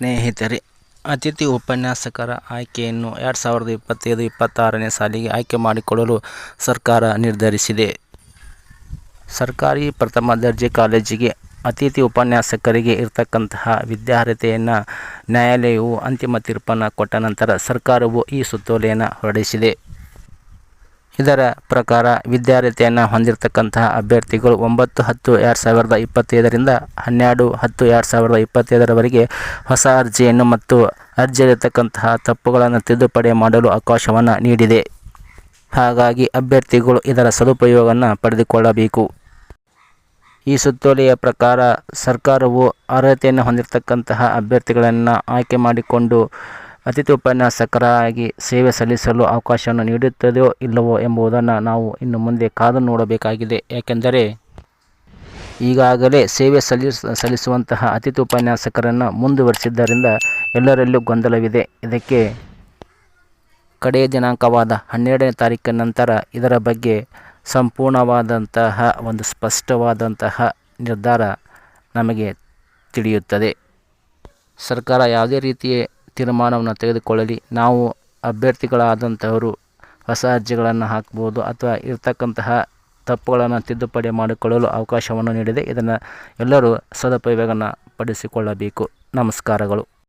ಸ್ನೇಹಿತರೆ, ಅತಿಥಿ ಉಪನ್ಯಾಸಕರ ಆಯ್ಕೆಯನ್ನು ಎರಡು ಸಾವಿರದ ಇಪ್ಪತ್ತೈದು ಇಪ್ಪತ್ತಾರನೇ ಸಾಲಿಗೆ ಆಯ್ಕೆ ಮಾಡಿಕೊಳ್ಳಲು ಸರ್ಕಾರ ನಿರ್ಧರಿಸಿದೆ. ಸರ್ಕಾರಿ ಪ್ರಥಮ ದರ್ಜೆ ಕಾಲೇಜಿಗೆ ಅತಿಥಿ ಉಪನ್ಯಾಸಕರಿಗೆ ಇರತಕ್ಕಂತಹ ವಿದ್ಯಾರ್ಹತೆಯನ್ನು ನ್ಯಾಯಾಲಯವು ಅಂತಿಮ ತೀರ್ಪನ್ನು ಕೊಟ್ಟ ನಂತರ ಸರ್ಕಾರವು ಈ ಸುತ್ತೋಲೆಯನ್ನು ಹೊರಡಿಸಿದೆ. ಇದರ ಪ್ರಕಾರ ವಿದ್ಯಾರ್ಹತೆಯನ್ನು ಹೊಂದಿರತಕ್ಕಂತಹ ಅಭ್ಯರ್ಥಿಗಳು ಒಂಬತ್ತು ಹತ್ತು ಎರಡು ಸಾವಿರದ ಇಪ್ಪತ್ತೈದರಿಂದ ಹನ್ನೆರಡು ಹತ್ತು ಎರಡು ಸಾವಿರದ ಇಪ್ಪತ್ತೈದರವರೆಗೆ ಹೊಸ ಅರ್ಜಿಯನ್ನು ಮತ್ತು ಅರ್ಜಿಯಲ್ಲಿರ್ತಕ್ಕಂತಹ ತಪ್ಪುಗಳನ್ನು ತಿದ್ದುಪಡಿ ಮಾಡಲು ಅವಕಾಶವನ್ನು ನೀಡಿದೆ. ಹಾಗಾಗಿ ಅಭ್ಯರ್ಥಿಗಳು ಇದರ ಸದುಪಯೋಗವನ್ನು ಪಡೆದುಕೊಳ್ಳಬೇಕು. ಈ ಸುತ್ತೋಲೆಯ ಪ್ರಕಾರ ಸರ್ಕಾರವು ಅರ್ಹತೆಯನ್ನು ಹೊಂದಿರತಕ್ಕಂತಹ ಅಭ್ಯರ್ಥಿಗಳನ್ನು ಆಯ್ಕೆ ಮಾಡಿಕೊಂಡು ಅತಿಥಿ ಉಪನ್ಯಾಸಕರಾಗಿ ಸೇವೆ ಸಲ್ಲಿಸಲು ಅವಕಾಶವನ್ನು ನೀಡುತ್ತದೆಯೋ ಇಲ್ಲವೋ ಎಂಬುದನ್ನು ನಾವು ಇನ್ನು ಮುಂದೆ ಕಾದು ನೋಡಬೇಕಾಗಿದೆ. ಯಾಕೆಂದರೆ ಈಗಾಗಲೇ ಸೇವೆ ಸಲ್ಲಿಸ, ಸಲ್ಲಿಸುವಂತಹ ಅತಿಥಿ ಉಪನ್ಯಾಸಕರನ್ನು ಮುಂದುವರಿಸಿದ್ದರಿಂದ ಎಲ್ಲರಲ್ಲೂ ಗೊಂದಲವಿದೆ. ಇದಕ್ಕೆ ಕಡೆಯ ದಿನಾಂಕವಾದ ಹನ್ನೆರಡನೇ ತಾರೀಕಿನ ನಂತರ ಇದರ ಬಗ್ಗೆ ಸಂಪೂರ್ಣವಾದಂತಹ ಒಂದು ಸ್ಪಷ್ಟವಾದಂತಹ ನಿರ್ಧಾರ ನಮಗೆ ತಿಳಿಯುತ್ತದೆ. ಸರ್ಕಾರ ಯಾವುದೇ ರೀತಿಯ ತೀರ್ಮಾನವನ್ನು ತೆಗೆದುಕೊಳ್ಳಲಿ. ನಾವು ಅಭ್ಯರ್ಥಿಗಳಾದಂಥವರು ಹೊಸ ಅರ್ಜಿಗಳನ್ನು ಹಾಕ್ಬೋದು ಅಥವಾ ಇರತಕ್ಕಂತಹ ತಪ್ಪುಗಳನ್ನು ತಿದ್ದುಪಡಿ ಮಾಡಿಕೊಳ್ಳಲು ಅವಕಾಶವನ್ನು ನೀಡಿದೆ. ಇದನ್ನು ಎಲ್ಲರೂ ಸದುಪಯೋಗವನ್ನು ಪಡಿಸಿಕೊಳ್ಳಬೇಕು. ನಮಸ್ಕಾರಗಳು.